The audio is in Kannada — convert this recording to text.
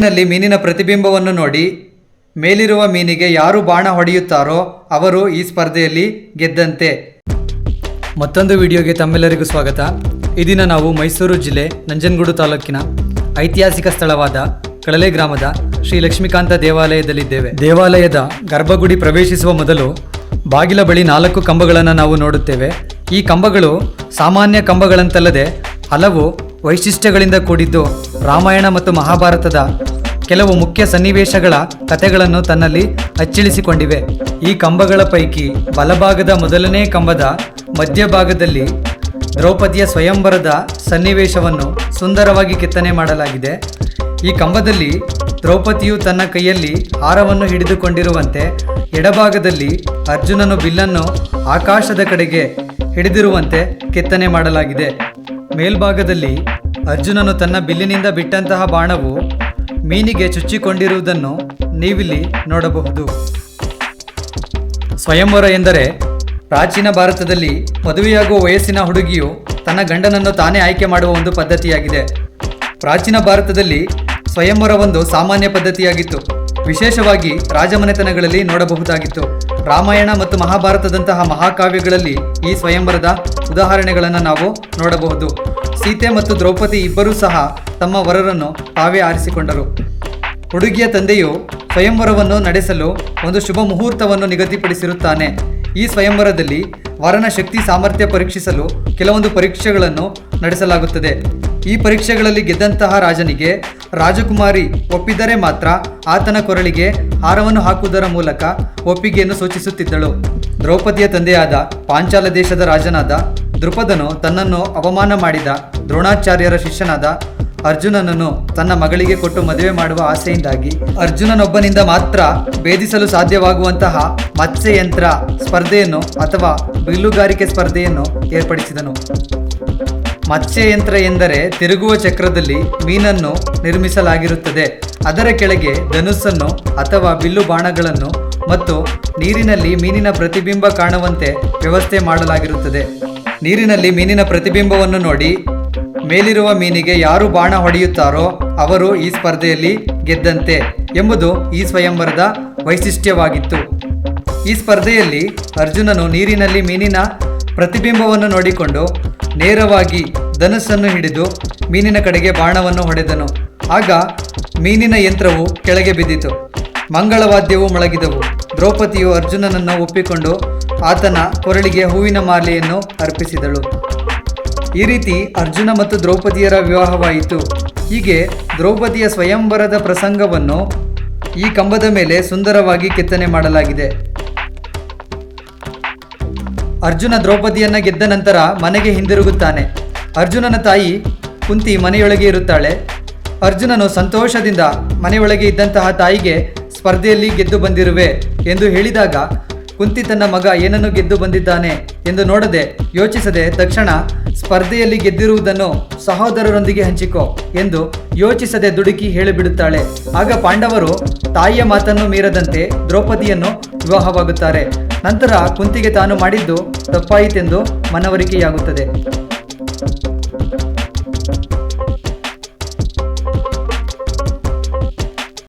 ನೀರಿನಲ್ಲಿ ಮೀನಿನ ಪ್ರತಿಬಿಂಬವನ್ನು ನೋಡಿ, ಮೇಲಿರುವ ಮೀನಿಗೆ ಯಾರು ಬಾಣ ಹೊಡೆಯುತ್ತಾರೋ ಅವರು ಈ ಸ್ಪರ್ಧೆಯಲ್ಲಿ ಗೆದ್ದಂತೆ. ಮತ್ತೊಂದು ವಿಡಿಯೋಗೆ ತಮ್ಮೆಲ್ಲರಿಗೂ ಸ್ವಾಗತ. ಈ ದಿನ ನಾವು ಮೈಸೂರು ಜಿಲ್ಲೆ ನಂಜನಗೂಡು ತಾಲೂಕಿನ ಐತಿಹಾಸಿಕ ಸ್ಥಳವಾದ ಕಳಲೆ ಗ್ರಾಮದ ಶ್ರೀ ಲಕ್ಷ್ಮೀಕಾಂತ ದೇವಾಲಯದಲ್ಲಿದ್ದೇವೆ. ದೇವಾಲಯದ ಗರ್ಭಗುಡಿ ಪ್ರವೇಶಿಸುವ ಮೊದಲು ಬಾಗಿಲ ಬಳಿ ನಾಲ್ಕು ಕಂಬಗಳನ್ನು ನಾವು ನೋಡುತ್ತೇವೆ. ಈ ಕಂಬಗಳು ಸಾಮಾನ್ಯ ಕಂಬಗಳಂತಲ್ಲದೆ ಹಲವು ವೈಶಿಷ್ಟ್ಯಗಳಿಂದ ಕೂಡಿದ್ದು ರಾಮಾಯಣ ಮತ್ತು ಮಹಾಭಾರತದ ಕೆಲವು ಮುಖ್ಯ ಸನ್ನಿವೇಶಗಳ ಕಥೆಗಳನ್ನು ತನ್ನಲ್ಲಿ ಅಚ್ಚಿಳಿಸಿಕೊಂಡಿವೆ. ಈ ಕಂಬಗಳ ಪೈಕಿ ಬಲಭಾಗದ ಮೊದಲನೇ ಕಂಬದ ಮಧ್ಯಭಾಗದಲ್ಲಿ ದ್ರೌಪದಿಯ ಸ್ವಯಂವರದ ಸನ್ನಿವೇಶವನ್ನು ಸುಂದರವಾಗಿ ಕೆತ್ತನೆ ಮಾಡಲಾಗಿದೆ. ಈ ಕಂಬದಲ್ಲಿ ದ್ರೌಪದಿಯು ತನ್ನ ಕೈಯಲ್ಲಿ ಹಾರವನ್ನು ಹಿಡಿದುಕೊಂಡಿರುವಂತೆ ಎಡಭಾಗದಲ್ಲಿ ಅರ್ಜುನನು ಬಿಲ್ಲನ್ನು ಆಕಾಶದ ಕಡೆಗೆ ಹಿಡಿದಿರುವಂತೆ ಕೆತ್ತನೆ ಮಾಡಲಾಗಿದೆ. ಮೇಲ್ಭಾಗದಲ್ಲಿ ಅರ್ಜುನನು ತನ್ನ ಬಿಲ್ಲಿನಿಂದ ಬಿಟ್ಟಂತಹ ಬಾಣವು ಮೀನಿಗೆ ಚುಚ್ಚಿಕೊಂಡಿರುವುದನ್ನು ನೀವಿಲ್ಲಿ ನೋಡಬಹುದು. ಸ್ವಯಂವರ ಎಂದರೆ ಪ್ರಾಚೀನ ಭಾರತದಲ್ಲಿ ಮದುವೆಯಾಗುವ ವಯಸ್ಸಿನ ಹುಡುಗಿಯು ತನ್ನ ಗಂಡನನ್ನು ತಾನೇ ಆಯ್ಕೆ ಮಾಡುವ ಒಂದು ಪದ್ಧತಿಯಾಗಿದೆ. ಪ್ರಾಚೀನ ಭಾರತದಲ್ಲಿ ಸ್ವಯಂವರ ಒಂದು ಸಾಮಾನ್ಯ ಪದ್ಧತಿಯಾಗಿತ್ತು. ವಿಶೇಷವಾಗಿ ರಾಜಮನೆತನಗಳಲ್ಲಿ ನೋಡಬಹುದಾಗಿತ್ತು. ರಾಮಾಯಣ ಮತ್ತು ಮಹಾಭಾರತದಂತಹ ಮಹಾಕಾವ್ಯಗಳಲ್ಲಿ ಈ ಸ್ವಯಂವರದ ಉದಾಹರಣೆಗಳನ್ನು ನಾವು ನೋಡಬಹುದು. ಸೀತೆ ಮತ್ತು ದ್ರೌಪದಿ ಇಬ್ಬರೂ ಸಹ ತಮ್ಮ ವರರನ್ನು ತಾವೇ ಆರಿಸಿಕೊಂಡರು. ಹುಡುಗಿಯ ತಂದೆಯು ಸ್ವಯಂವರವನ್ನು ನಡೆಸಲು ಒಂದು ಶುಭ ಮುಹೂರ್ತವನ್ನು ನಿಗದಿಪಡಿಸಿರುತ್ತಾನೆ. ಈ ಸ್ವಯಂವರದಲ್ಲಿ ವರನ ಶಕ್ತಿ ಸಾಮರ್ಥ್ಯ ಪರೀಕ್ಷಿಸಲು ಕೆಲವೊಂದು ಪರೀಕ್ಷೆಗಳನ್ನು ನಡೆಸಲಾಗುತ್ತದೆ. ಈ ಪರೀಕ್ಷೆಗಳಲ್ಲಿ ಗೆದ್ದಂತಹ ರಾಜನಿಗೆ ರಾಜಕುಮಾರಿ ಒಪ್ಪಿದರೆ ಮಾತ್ರ ಆತನ ಕೊರಳಿಗೆ ಹಾರವನ್ನು ಹಾಕುವುದರ ಮೂಲಕ ಒಪ್ಪಿಗೆಯನ್ನು ಸೂಚಿಸುತ್ತಿದ್ದಳು. ದ್ರೌಪದಿಯ ತಂದೆಯಾದ ಪಾಂಚಾಲ ದೇಶದ ರಾಜನಾದ ದೃಪದನು ತನ್ನನ್ನು ಅವಮಾನ ಮಾಡಿದ ದ್ರೋಣಾಚಾರ್ಯರ ಶಿಷ್ಯನಾದ ಅರ್ಜುನನನ್ನು ತನ್ನ ಮಗಳಿಗೆ ಕೊಟ್ಟು ಮದುವೆ ಮಾಡುವ ಆಸೆಯಿಂದಾಗಿ ಅರ್ಜುನನೊಬ್ಬನಿಂದ ಮಾತ್ರ ಭೇದಿಸಲು ಸಾಧ್ಯವಾಗುವಂತಹ ಮತ್ಸ್ಯಯಂತ್ರ ಸ್ಪರ್ಧೆಯನ್ನು ಅಥವಾ ಬಿಲ್ಲುಗಾರಿಕೆ ಸ್ಪರ್ಧೆಯನ್ನು ಏರ್ಪಡಿಸಿದನು. ಮತ್ಸ್ಯಯಂತ್ರ ಎಂದರೆ ತಿರುಗುವ ಚಕ್ರದಲ್ಲಿ ಮೀನನ್ನು ನಿರ್ಮಿಸಲಾಗಿರುತ್ತದೆ. ಅದರ ಕೆಳಗೆ ಧನುಸ್ಸನ್ನು ಅಥವಾ ಬಿಲ್ಲು ಬಾಣಗಳನ್ನು ಮತ್ತು ನೀರಿನಲ್ಲಿ ಮೀನಿನ ಪ್ರತಿಬಿಂಬ ಕಾಣುವಂತೆ ವ್ಯವಸ್ಥೆ ಮಾಡಲಾಗಿರುತ್ತದೆ. ನೀರಿನಲ್ಲಿ ಮೀನಿನ ಪ್ರತಿಬಿಂಬವನ್ನು ನೋಡಿ, ಮೇಲಿರುವ ಮೀನಿಗೆ ಯಾರು ಬಾಣ ಹೊಡೆಯುತ್ತಾರೋ ಅವರು ಈ ಸ್ಪರ್ಧೆಯಲ್ಲಿ ಗೆದ್ದಂತೆ ಎಂಬುದು ಈ ಸ್ವಯಂವರದ ವೈಶಿಷ್ಟ್ಯವಾಗಿತ್ತು. ಈ ಸ್ಪರ್ಧೆಯಲ್ಲಿ ಅರ್ಜುನನು ನೀರಿನಲ್ಲಿ ಮೀನಿನ ಪ್ರತಿಬಿಂಬವನ್ನು ನೋಡಿಕೊಂಡು ನೇರವಾಗಿ ಧನುಸ್ಸನ್ನು ಹಿಡಿದು ಮೀನಿನ ಕಡೆಗೆ ಬಾಣವನ್ನು ಹೊಡೆದನು. ಆಗ ಮೀನಿನ ಯಂತ್ರವು ಕೆಳಗೆ ಬಿದ್ದಿತು. ಮಂಗಳವಾದ್ಯವು ಮೊಳಗಿದವು. ದ್ರೌಪದಿಯು ಅರ್ಜುನನನ್ನು ಒಪ್ಪಿಕೊಂಡು ಆತನ ಕೊರಳಿಗೆ ಹೂವಿನ ಮಾಲೆಯನ್ನು ಅರ್ಪಿಸಿದಳು. ಈ ರೀತಿ ಅರ್ಜುನ ಮತ್ತು ದ್ರೌಪದಿಯರ ವಿವಾಹವಾಯಿತು. ಹೀಗೆ ದ್ರೌಪದಿಯ ಸ್ವಯಂವರದ ಪ್ರಸಂಗವನ್ನು ಈ ಕಂಬದ ಮೇಲೆ ಸುಂದರವಾಗಿ ಕೆತ್ತನೆ ಮಾಡಲಾಗಿದೆ. ಅರ್ಜುನ ದ್ರೌಪದಿಯನ್ನು ಗೆದ್ದ ನಂತರ ಮನೆಗೆ ಹಿಂದಿರುಗುತ್ತಾನೆ. ಅರ್ಜುನನ ತಾಯಿ ಕುಂತಿ ಮನೆಯೊಳಗೆ ಇರುತ್ತಾಳೆ. ಅರ್ಜುನನು ಸಂತೋಷದಿಂದ ಮನೆಯೊಳಗೆ ಇದ್ದಂತಹ ತಾಯಿಗೆ ಸ್ಪರ್ಧೆಯಲ್ಲಿ ಗೆದ್ದು ಬಂದಿರುವೆ ಎಂದು ಹೇಳಿದಾಗ, ಕುಂತಿ ತನ್ನ ಮಗ ಏನನ್ನು ಗೆದ್ದು ಬಂದಿದ್ದಾನೆ ಎಂದು ನೋಡದೆ ಯೋಚಿಸದೆ ತಕ್ಷಣ ಸ್ಪರ್ಧೆಯಲ್ಲಿ ಗೆದ್ದಿರುವುದನ್ನು ಸಹೋದರರೊಂದಿಗೆ ಹಂಚಿಕೋ ಎಂದು ಯೋಚಿಸದೆ ದುಡುಕಿ ಹೇಳಿಬಿಡುತ್ತಾಳೆ. ಆಗ ಪಾಂಡವರು ತಾಯಿಯ ಮಾತನ್ನು ಮೀರದಂತೆ ದ್ರೌಪದಿಯನ್ನು ವಿವಾಹವಾಗುತ್ತಾರೆ. ನಂತರ ಕುಂತಿಗೆ ತಾನು ಮಾಡಿದ್ದು ತಪ್ಪಾಯಿತೆಂದು ಮನವರಿಕೆಯಾಗುತ್ತದೆ.